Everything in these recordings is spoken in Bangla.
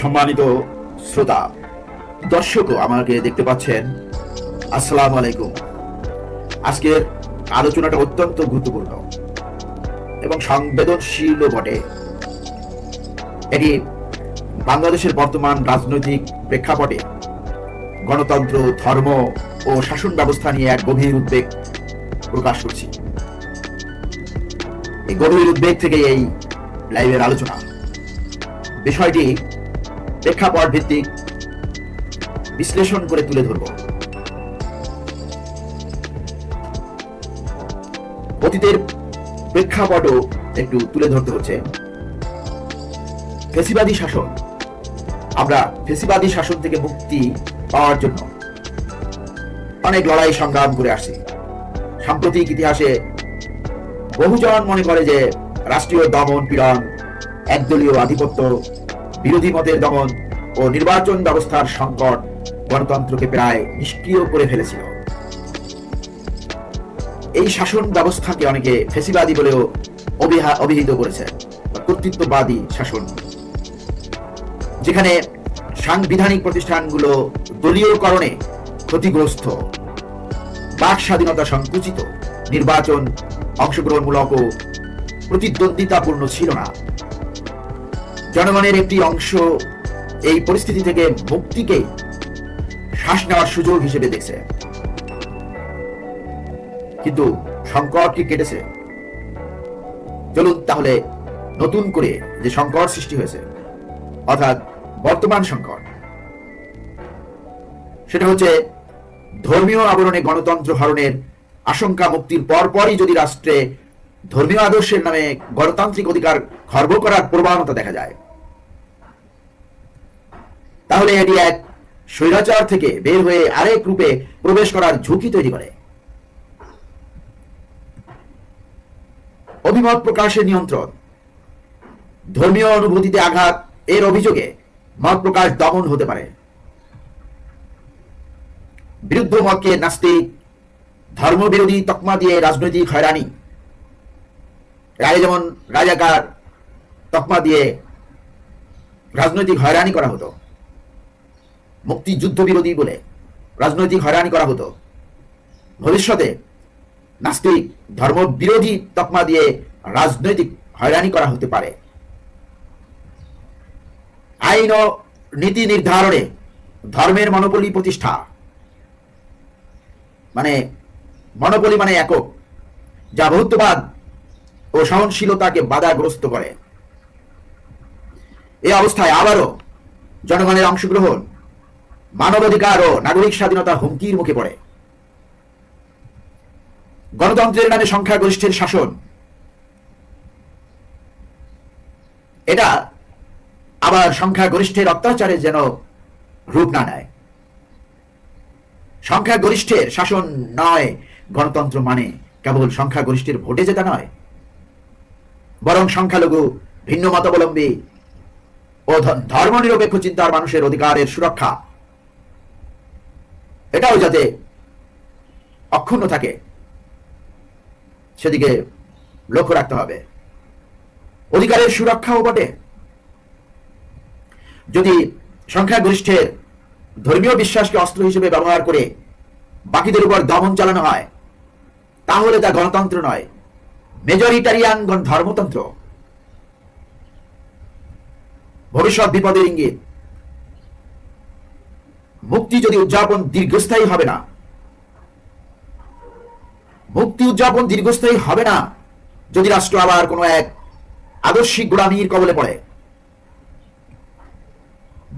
সম্মানিত শ্রোতা দর্শকও আমাকে দেখতে পাচ্ছেন। আসসালামু আলাইকুম। আজকের আলোচনাটা অত্যন্ত গুরুত্বপূর্ণ এবং সংবেদনশীলও বটে। এটি বাংলাদেশের বর্তমান রাজনৈতিক প্রেক্ষাপটে গণতন্ত্র, ধর্ম ও শাসন ব্যবস্থা নিয়ে এক গভীর উদ্বেগ প্রকাশ করছি। এই গভীর উদ্বেগ থেকে এই লাইভের আলোচনা। বিষয়টি প্রেক্ষাপট ভিত্তিক বিশ্লেষণ করে তুলে ধরব। অতীতের প্রেক্ষাপটও একটু তুলে ধরতে হচ্ছে। ফেসিবাদী শাসন। আমরা ফেসিবাদী শাসন থেকে মুক্তি পাওয়ার জন্য অনেক লড়াই সংগ্রাম করে আসছি। সাম্প্রতিক ইতিহাসে বহুজন মনে করে যে রাষ্ট্রীয় দমন পীড়ন, একদলীয় আধিপত্য বিরোধী মতের দমন ও নির্বাচন ব্যবস্থার সংকট গণতন্ত্রকে প্রায় নিষ্ক্রিয় করে ফেলেছিল। এই শাসন ব্যবস্থাকে অনেকে ফেসিবাদী বলেও অভিহিত করেছে কর্তৃত্ববাদী শাসন। যেখানে সাংবিধানিক প্রতিষ্ঠানগুলো দলীয়করণে ক্ষতিগ্রস্ত, বাক স্বাধীনতা সংকুচিত, নির্বাচন অংশগ্রহণমূলক ও প্রতিদ্বন্দ্বিতাপূর্ণ ছিল না। জনগণের একটি অংশ এই পরিস্থিতি থেকে মুক্তিকে শ্বাস নেওয়ার সুযোগ হিসেবে দেখছে। কিন্তু সংকট কি কেটেছে? চলুন তাহলে নতুন করে যে সংকট সৃষ্টি হয়েছে, অর্থাৎ বর্তমান সংকট, সেটা হচ্ছে ধর্মীয় আবরণে গণতন্ত্র হরণের আশঙ্কা মুক্তির পরপরই যদি রাষ্ট্রে ধর্মীয় আদর্শের নামে গণতান্ত্রিক অধিকার খর্ব করার প্রবণতা দেখা যায়। তাহলে এটি এক স্বৈরাচার থেকে বের হয়ে আরেক রূপে প্রবেশ করার ঝুঁকি তৈরি করে। অভিমত প্রকাশের নিয়ন্ত্রণ। ধর্মীয় অনুভূতিতে আঘাত এর অভিযোগে মত প্রকাশ দমন হতে পারে। বিরুদ্ধ মতকে নাস্তিক, ধর্মবিরোধী তকমা দিয়ে রাজনৈতিক হয়রানি আগে যেমন রাজাকার, তকমা দিয়ে রাজনৈতিক হয়রানি করা হতো মুক্তিযুদ্ধ বিরোধী বলে রাজনৈতিক হয়রানি করা হতো, ভবিষ্যতে নাস্তিক ধর্ম বিরোধী তকমা দিয়ে রাজনৈতিক হয়রানি করা হতে পারে। আইন ও নীতি নির্ধারণে ধর্মের মনোপলি প্রতিষ্ঠা মানে মনোপলি মানে একক যা বহুত্ববাদ ও সহনশীলতাকে বাধাগ্রস্ত করে। এই অবস্থায় আবারও জনগণের অংশগ্রহণ, মানবাধিকার ও নাগরিক স্বাধীনতা হুমকির মুখে পড়ে। গণতন্ত্রের নামে সংখ্যাগরিষ্ঠের শাসন। এটা আবার সংখ্যাগরিষ্ঠের অত্যাচারে যেন রূপ না নেয়। সংখ্যাগরিষ্ঠের শাসন নয়, গণতন্ত্র মানে কেবল সংখ্যাগরিষ্ঠের ভোটে জেতা নয়। বরং সংখ্যালঘু, ভিন্ন মতাবলম্বী ও ধর্মনিরপেক্ষ চিন্তার মানুষের অধিকারের সুরক্ষা। এটাও যাতে অক্ষুণ্ণ থাকে, সেদিকে লক্ষ্য রাখতে হবে। অধিকারের সুরক্ষাও বটে। যদি সংখ্যাগরিষ্ঠের ধর্মীয় বিশ্বাসকে অস্ত্র হিসেবে ব্যবহার করে বাকিদের উপর দমন চালানো হয়, তাহলে তা গণতন্ত্র নয়। মেজরিটারিয়ান ধর্মতন্ত্র। ভবিষ্যৎ বিপদের ইঙ্গিত। মুক্তি যদি উদযাপন দীর্ঘস্থায়ী হবে না। মুক্তি উদযাপন দীর্ঘস্থায়ী হবে না যদি রাষ্ট্র আবার কোনো এক আদর্শিক গোলামীর কবলে পড়ে।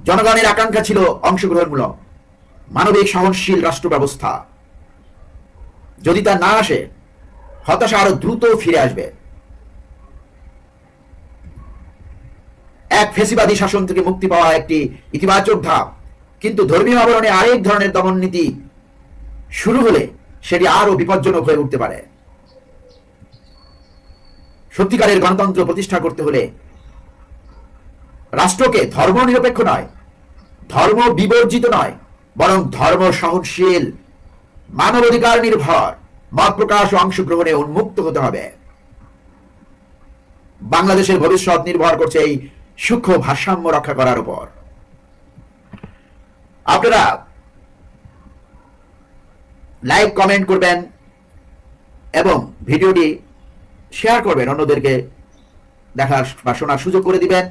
জনগণের আকাঙ্ক্ষা ছিল অংশগ্রহণমূলক, মানবিক সহনশীল রাষ্ট্র ব্যবস্থা যদি তা না আসে হতাশা আরও দ্রুত ফিরে আসবে। এক ফেসিবাদী শাসন থেকে মুক্তি পাওয়া একটি ইতিবাচক ধাপ। কিন্তু ধর্মীয় আবরণে আরেক ধরনের দমন নীতি শুরু হলে সেটি আরও বিপজ্জনক হয়ে উঠতে পারে। সত্যিকারের গণতন্ত্র প্রতিষ্ঠা করতে হলে রাষ্ট্রকে ধর্ম নিরপেক্ষ নয়, ধর্ম বিবর্জিত নয়, বরং ধর্ম সহনশীল, মানবাধিকার নির্ভর। মত প্রকাশ ও অংশগ্রহণে উন্মুক্ত হতে হবে। বাংলাদেশের ভবিষ্যৎ নির্ভর করছে এই সূক্ষ্ম ভারসাম্য রক্ষা করার উপর। আপনারা লাইক, কমেন্ট করবেন এবং ভিডিওটি শেয়ার করবেন, অন্যদেরকে দেখার বা শোনার সুযোগ করে দিবেন।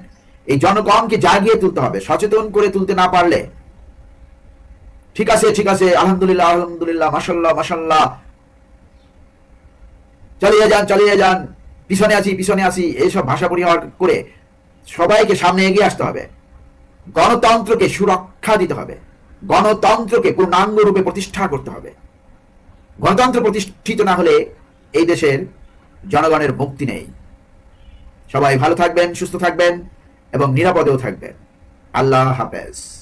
এই জনগণকে জাগিয়ে তুলতে হবে, সচেতন করে তুলতে না পারলে। ঠিক আছে ঠিক আছে, আলহামদুলিল্লাহ আলহামদুলিল্লাহ মাসাল্লাহ মাসাল্লাহ চালিয়ে যান চালিয়ে যান। পিছনে আছি পিছনে আছি। এইসব ভাষা পরিহার করে সবাইকে সামনে এগিয়ে আসতে হবে। গণতন্ত্রকে সুরক্ষা দিতে হবে। গণতন্ত্রকে পূর্ণাঙ্গ রূপে প্রতিষ্ঠা করতে হবে। গণতন্ত্র প্রতিষ্ঠিত না হলে এই দেশের জনগণের মুক্তি নেই। সবাই ভালো থাকবেন, সুস্থ থাকবেন এবং নিরাপদেও থাকবেন। আল্লাহ হাফেজ।